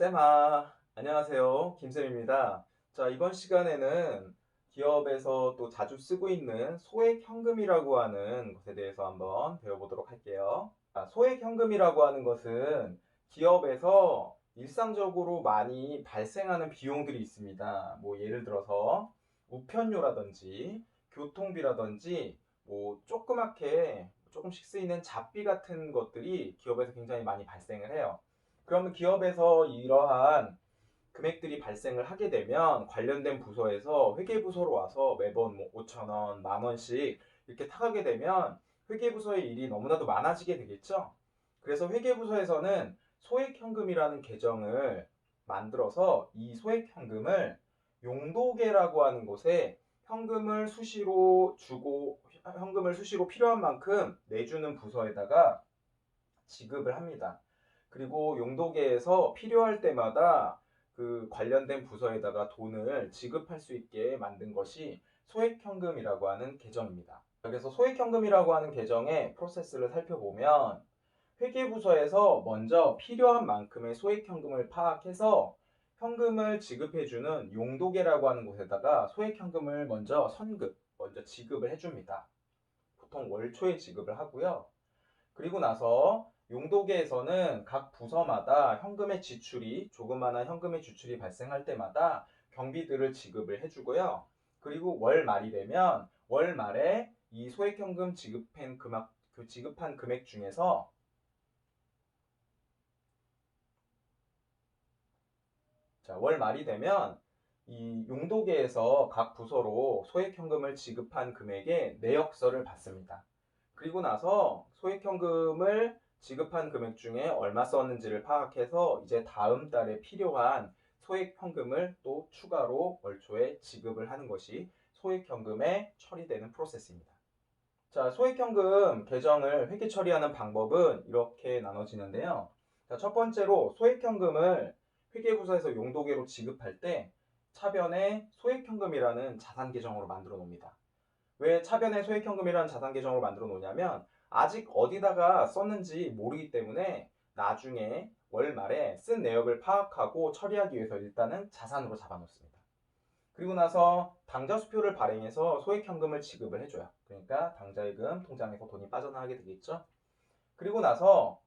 쌤아, 안녕하세요. 김쌤입니다. 자, 이번 시간에는 기업에서 또 자주 쓰고 있는 소액 현금이라고 하는 것에 대해서 한번 배워보도록 할게요. 아, 소액 현금이라고 하는 것은 기업에서 일상적으로 많이 발생하는 비용들이 있습니다. 뭐 예를 들어서 우편료라든지 교통비라든지 뭐 조그맣게 조금씩 쓰이는 잡비 같은 것들이 기업에서 굉장히 많이 발생을 해요. 그러면 기업에서 이러한 금액들이 발생을 하게 되면 관련된 부서에서 회계부서로 와서 매번 뭐 5천 원, 만 원씩 이렇게 타가게 되면 회계부서의 일이 너무나도 많아지게 되겠죠. 그래서 회계부서에서는 소액현금이라는 계정을 만들어서 이 소액현금을 용도계라고 하는 곳에 현금을 수시로 주고 현금을 수시로 필요한 만큼 내주는 부서에다가 지급을 합니다. 그리고 용도계에서 필요할 때마다 그 관련된 부서에다가 돈을 지급할 수 있게 만든 것이 소액현금이라고 하는 계정입니다. 그래서 소액현금이라고 하는 계정의 프로세스를 살펴보면 회계부서에서 먼저 필요한 만큼의 소액현금을 파악해서 현금을 지급해주는 용도계라고 하는 곳에다가 소액현금을 먼저 선급, 먼저 지급을 해줍니다. 보통 월초에 지급을 하고요. 그리고 나서 용도계에서는 각 부서마다 현금의 지출이 조그마한 현금의 지출이 발생할 때마다 경비들을 지급을 해주고요. 그리고 월 말이 되면 월 말에 이 소액현금 지급한 금액 그 지급한 금액 중에서 자, 월 말이 되면 이 용도계에서 각 부서로 소액현금을 지급한 금액의 내역서를 받습니다. 그리고 나서 소액현금을 지급한 금액 중에 얼마 썼는지를 파악해서 이제 다음 달에 필요한 소액 현금을 또 추가로 월 초에 지급을 하는 것이 소액 현금에 처리되는 프로세스입니다. 자, 소액 현금 계정을 회계 처리하는 방법은 이렇게 나눠지는데요. 자, 첫 번째로 소액 현금을 회계부서에서 용도계로 지급할 때 차변에 소액 현금이라는 자산 계정으로 만들어 놓습니다. 왜 차변에 소액 현금이라는 자산 계정으로 만들어 놓냐면 아직 어디다가 썼는지 모르기 때문에 나중에 월 말에 쓴 내역을 파악하고 처리하기 위해서 일단은 자산으로 잡아놓습니다. 그리고 나서 당좌 수표를 발행해서 소액 현금을 지급을 해줘요. 그러니까 당좌예금 통장에서 돈이 빠져나가게 되겠죠. 그리고 나서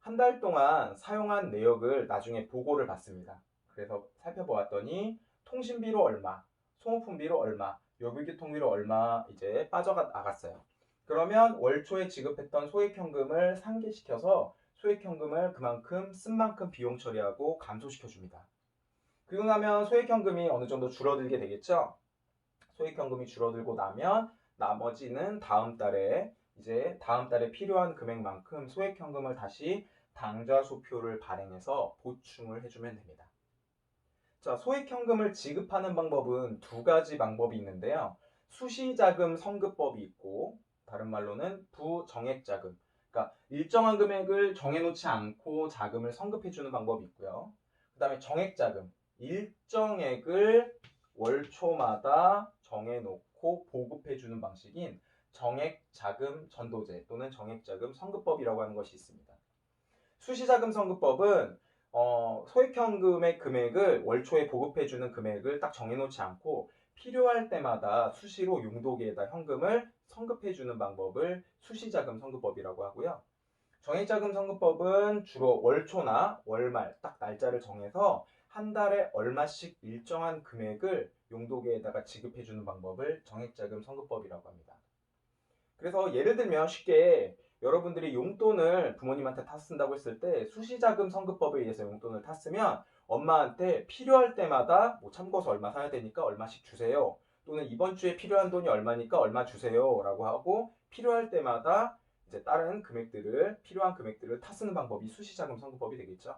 한 달 동안 사용한 내역을 나중에 보고를 받습니다. 그래서 살펴보았더니 통신비로 얼마, 소모품비로 얼마, 요금교통비로 얼마 이제 빠져가 나갔어요. 그러면 월 초에 지급했던 소액현금을 상기시켜서 소액현금을 그만큼 쓴 만큼 비용 처리하고 감소시켜 줍니다. 그리고 나면 소액현금이 어느 정도 줄어들게 되겠죠? 소액현금이 줄어들고 나면 나머지는 다음 달에 이제 다음 달에 필요한 금액만큼 소액현금을 다시 당좌소표를 발행해서 보충을 해주면 됩니다. 자, 소액현금을 지급하는 방법은 두 가지 방법이 있는데요. 수시자금 성급법이 있고 다른 말로는 부정액 자금. 그러니까 일정한 금액을 정해놓지 않고 자금을 성급해주는 방법이 있고요. 그 다음에 정액 자금. 일정액을 월초마다 정해놓고 보급해주는 방식인 정액 자금 전도제 또는 정액 자금 성급법이라고 하는 것이 있습니다. 수시자금 성급법은 어, 소액현금의 금액을 월초에 보급해주는 금액을 딱 정해놓지 않고 필요할 때마다 수시로 용도계에다 현금을 성급해주는 방법을 수시자금 성급법이라고 하고요. 정액자금 성급법은 주로 월초나 월말 딱 날짜를 정해서 한 달에 얼마씩 일정한 금액을 용도계에다가 지급해주는 방법을 정액자금 성급법이라고 합니다. 그래서 예를 들면 쉽게 여러분들이 용돈을 부모님한테 탔쓴다고 했을 때 수시자금 성급법에 의해서 용돈을 탔으면 엄마한테 필요할 때마다 뭐 참고서 얼마 사야 되니까 얼마씩 주세요. 또는 이번 주에 필요한 돈이 얼마니까 얼마 주세요. 라고 하고 필요할 때마다 이제 다른 금액들을 필요한 금액들을 타쓰는 방법이 수시자금 성급법이 되겠죠.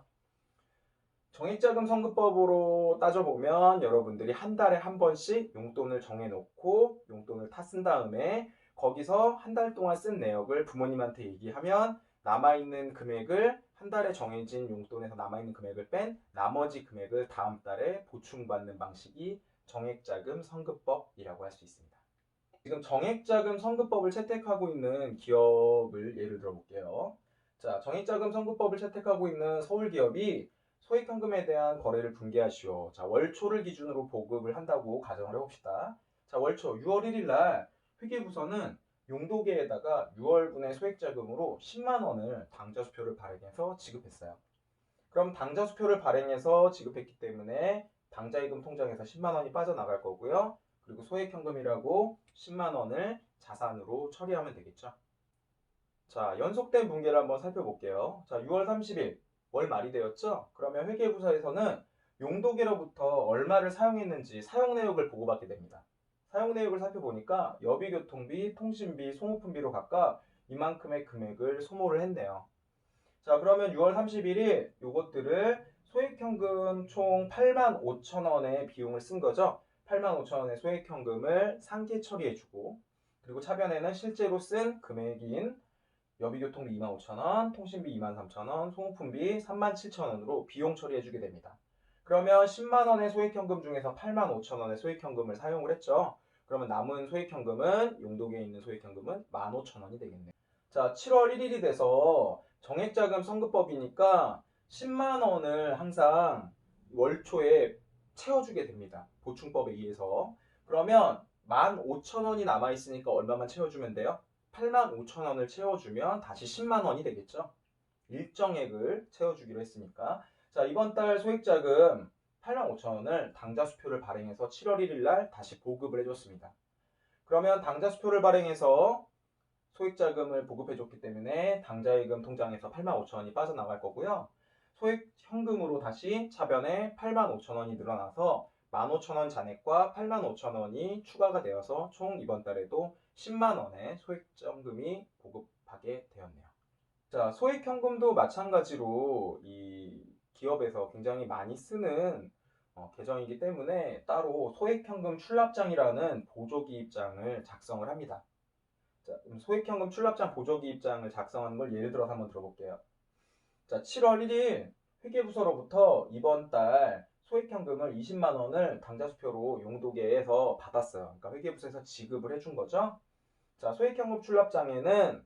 정액자금 성급법으로 따져보면 여러분들이 한 달에 한 번씩 용돈을 정해놓고 용돈을 타 쓴 다음에 거기서 한 달 동안 쓴 내역을 부모님한테 얘기하면 남아있는 금액을 한 달에 정해진 용돈에서 남아있는 금액을 뺀 나머지 금액을 다음 달에 보충받는 방식이 정액자금 성급법이라고 할 수 있습니다. 지금 정액자금 성급법을 채택하고 있는 기업을 예를 들어 볼게요. 자, 정액자금 성급법을 채택하고 있는 서울 기업이 소액현금에 대한 거래를 분개하시오. 자, 월초를 기준으로 보급을 한다고 가정을 해봅시다. 자, 월초 6월 1일 날 회계부서는 용도계에다가 6월분의 소액자금으로 10만 원을 당좌수표를 발행해서 지급했어요. 그럼 당좌수표를 발행해서 지급했기 때문에 당좌예금 통장에서 10만 원이 빠져나갈 거고요. 그리고 소액현금이라고 10만 원을 자산으로 처리하면 되겠죠. 자, 연속된 분계를 한번 살펴볼게요. 자, 6월 30일 월 말이 되었죠? 그러면 회계부서에서는 용도계로부터 얼마를 사용했는지 사용 내역을 보고받게 됩니다. 사용 내역을 살펴보니까 여비교통비, 통신비, 송호품비로 각각 이만큼의 금액을 소모를 했네요. 자, 그러면 6월 31일 요것들을 소액현금 총 8만 5천 원의 비용을 쓴 거죠. 8만 5천 원의 소액현금을 상계 처리해주고 그리고 차변에는 실제로 쓴 금액인 여비교통비 2만 5천 원, 통신비 2만 3천 원, 송호품비 3만 7천 원으로 비용 처리해주게 됩니다. 그러면 10만 원의 소액현금 중에서 8만 5천 원의 소액현금을 사용을 했죠. 그러면 남은 소액현금은 용도계에 있는 소액현금은 1만 5천 원이 되겠네요. 자, 7월 1일이 돼서 정액자금 선급법이니까 10만 원을 항상 월초에 채워주게 됩니다. 보충법에 의해서. 그러면 15,000원이 남아있으니까 얼마만 채워주면 돼요? 85,000원을 채워주면 다시 10만 원이 되겠죠. 일정액을 채워주기로 했으니까. 자, 이번 달 소액자금 85,000원을 당좌수표를 발행해서 7월 1일 날 다시 보급을 해줬습니다. 그러면 당좌수표를 발행해서 소액자금을 보급해줬기 때문에 당좌예금 통장에서 85,000원이 빠져나갈 거고요. 소액 현금으로 다시 차변에 85,000원이 늘어나서 15,000원 잔액과 85,000원이 추가가 되어서 총 이번 달에도 10만 원의 소액정금이 보급하게 되었네요. 자, 소액현금도 마찬가지로 이 기업에서 굉장히 많이 쓰는 어, 계정이기 때문에 따로 소액현금 출납장이라는 보조기입장을 작성을 합니다. 자, 소액현금 출납장 보조기입장을 작성하는 걸 예를 들어서 한번 들어볼게요. 자, 7월 1일 회계부서로부터 이번 달 소액현금을 20만 원을 당좌수표로 용도계에서 받았어요. 그러니까 회계부서에서 지급을 해준 거죠. 자, 소액현금 출납장에는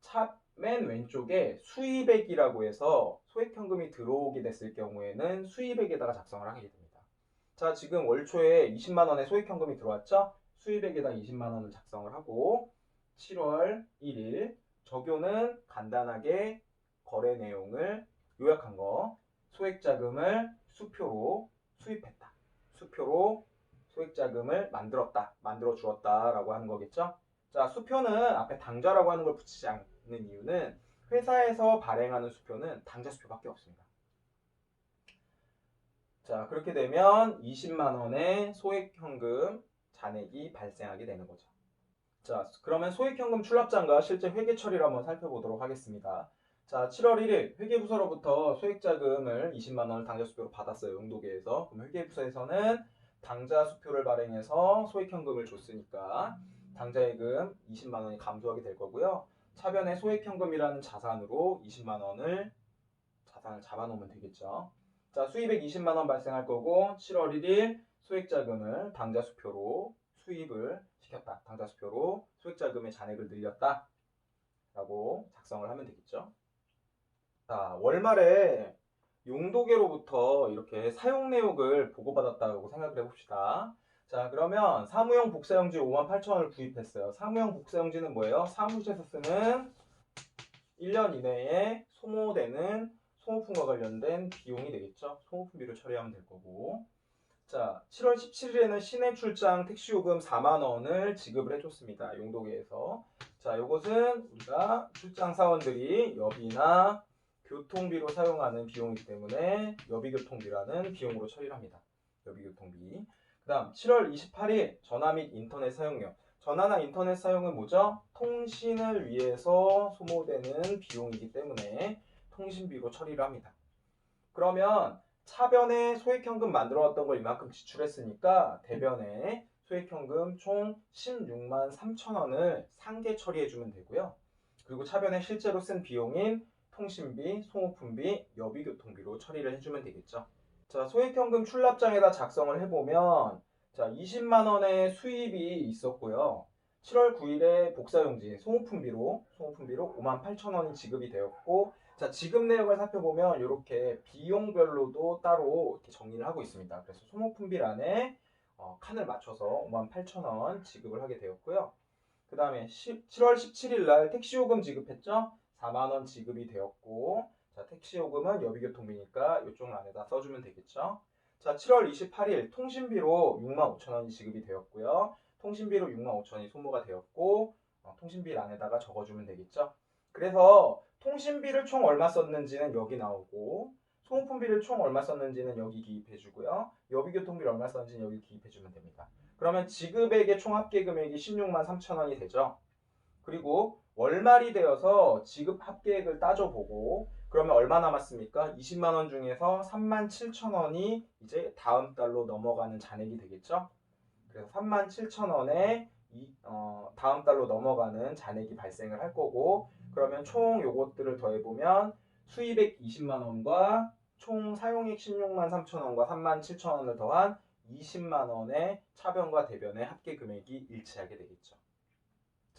차 맨 왼쪽에 수입액이라고 해서 소액현금이 들어오게 됐을 경우에는 수입액에다가 작성을 하게 됩니다. 자, 지금 월 초에 20만 원의 소액현금이 들어왔죠? 수입액에다 20만 원을 작성을 하고 7월 1일 적용은 간단하게 거래 내용을 요약한 거 소액 자금을 수표로 수입했다. 수표로 소액 자금을 만들었다. 만들어 주었다라고 하는 거겠죠? 자, 수표는 앞에 당좌라고 하는 걸 붙이지 않는 이유는 회사에서 발행하는 수표는 당좌 수표밖에 없습니다. 자, 그렇게 되면 20만 원의 소액 현금 잔액이 발생하게 되는 거죠. 자, 그러면 소액 현금 출납장과 실제 회계 처리를 한번 살펴보도록 하겠습니다. 자, 7월 1일 회계부서로부터 소액자금을 20만 원을 당좌수표로 받았어요. 용도계에서. 그럼 회계부서에서는 당좌수표를 발행해서 소액현금을 줬으니까 당좌예금 20만 원이 감소하게 될 거고요. 차변에 소액현금이라는 자산으로 20만 원을 자산을 잡아놓으면 되겠죠. 자, 수입액 20만 원 발생할 거고 7월 1일 소액자금을 당좌수표로 수입을 시켰다. 당좌수표로 소액자금의 잔액을 늘렸다. 라고 작성을 하면 되겠죠. 자, 월말에 용도계로부터 이렇게 사용 내역을 보고받았다고 생각을 해봅시다. 자, 그러면 사무용 복사용지 5만 8천 원을 구입했어요. 사무용 복사용지는 뭐예요? 사무실에서 쓰는 1년 이내에 소모되는 소모품과 관련된 비용이 되겠죠. 소모품비를 처리하면 될 거고. 자, 7월 17일에는 시내 출장 택시 요금 4만 원을 지급을 해줬습니다. 용도계에서. 자, 이것은 우리가 출장 사원들이 여비나 교통비로 사용하는 비용이기 때문에 여비교통비라는 비용으로 처리를 합니다. 여비교통비. 그 다음 7월 28일 전화 및 인터넷 사용료. 전화나 인터넷 사용은 뭐죠? 통신을 위해서 소모되는 비용이기 때문에 통신비로 처리를 합니다. 그러면 차변에 소액현금 만들어왔던 걸 이만큼 지출했으니까 대변에 소액현금 총 16만 3천 원을 상계 처리해주면 되고요. 그리고 차변에 실제로 쓴 비용인 통신비, 송호품비, 여비교통비로 처리를 해주면 되겠죠. 자, 소액현금 출납장에다 작성을 해보면 자, 20만 원의 수입이 있었고요. 7월 9일에 복사용지 소모품비로 소모품비로 58,000원이 지급이 되었고 자 지급 내역을 살펴보면 이렇게 비용별로도 따로 이렇게 정리를 하고 있습니다. 그래서 소모품비란에 어, 칸을 맞춰서 58,000원 지급을 하게 되었고요. 그 다음에 7월 17일 날 택시요금 지급했죠? 4만원 지급이 되었고 자 택시요금은 여비교통비니까 이쪽 안에다 써주면 되겠죠? 자 7월 28일 통신비로 65,000원이 지급이 되었고요. 통신비로 65,000원이 소모가 되었고 어, 통신비 안에다가 적어주면 되겠죠? 그래서 통신비를 총 얼마 썼는지는 여기 나오고 소모품비를 총 얼마 썼는지는 여기 기입해주고요. 여비교통비를 얼마 썼는지는 여기 기입해주면 됩니다. 그러면 지급액의 총 합계 금액이 16만 3천 원이 되죠. 그리고 월말이 되어서 지급 합계액을 따져보고 그러면 얼마 남았습니까? 20만 원 중에서 3만 7천 원이 이제 다음 달로 넘어가는 잔액이 되겠죠. 그래서 3만 7천 원에 이, 어, 다음 달로 넘어가는 잔액이 발생을 할 거고 그러면 총 요것들을 더해보면 수입액 20만 원과 총 사용액 16만 3천 원과 3만 7천 원을 더한 20만 원의 차변과 대변의 합계 금액이 일치하게 되겠죠.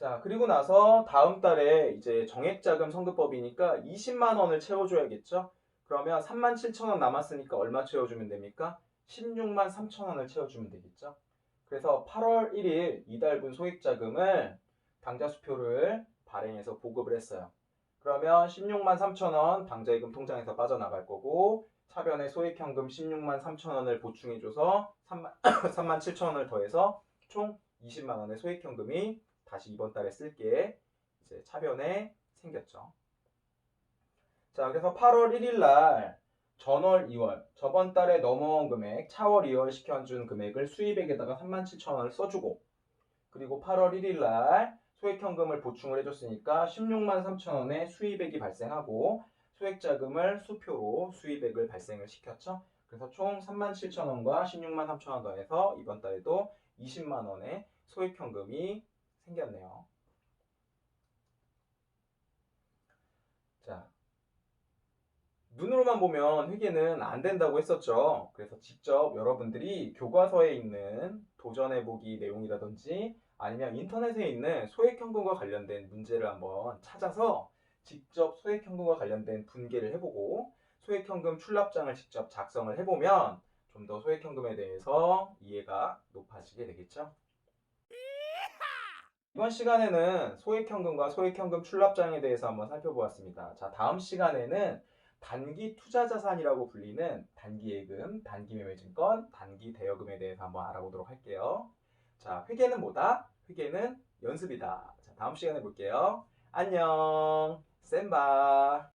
자, 그리고 나서 다음 달에 이제 정액자금 선급법이니까 20만 원을 채워줘야겠죠. 그러면 3만 7천 원 남았으니까 얼마 채워주면 됩니까? 16만 3천 원을 채워주면 되겠죠. 그래서 8월 1일 이달분 소액자금을 당좌수표를 발행해서 보급을 했어요. 그러면 16만 3천 원 당좌예금 통장에서 빠져나갈 거고 차변에 소액현금 16만 3천 원을 보충해줘서 3만, 3만 7천 원을 더해서 총 20만 원의 소액현금이 다시 이번 달에 쓸게 이제 차변에 생겼죠. 자, 그래서 8월 1일 날 전월 2월 저번 달에 넘어온 금액 차월 2월 시켜준 금액을 수입액에다가 3만 7천 원을 써주고 그리고 8월 1일 날 소액현금을 보충을 해줬으니까 16만 3천 원의 수입액이 발생하고 소액자금을 수표로 수입액을 발생을 시켰죠. 그래서 총 3만 7천 원과 16만 3천 원 더해서 이번 달에도 20만 원의 소액현금이 생겼네요. 자, 눈으로만 보면 회계는 안 된다고 했었죠. 그래서 직접 여러분들이 교과서에 있는 도전해보기 내용이라든지 아니면 인터넷에 있는 소액현금과 관련된 문제를 한번 찾아서 직접 소액현금과 관련된 분계를 해보고 소액현금 출납장을 직접 작성을 해보면 좀 더 소액현금에 대해서 이해가 높아지게 되겠죠. 이번 시간에는 소액현금과 소액현금 출납장에 대해서 한번 살펴보았습니다. 자, 다음 시간에는 단기 투자 자산이라고 불리는 단기 예금, 단기 매매증권, 단기 대여금에 대해서 한번 알아보도록 할게요. 자, 회계는 뭐다? 회계는 연습이다. 자, 다음 시간에 볼게요. 안녕. 쌤바.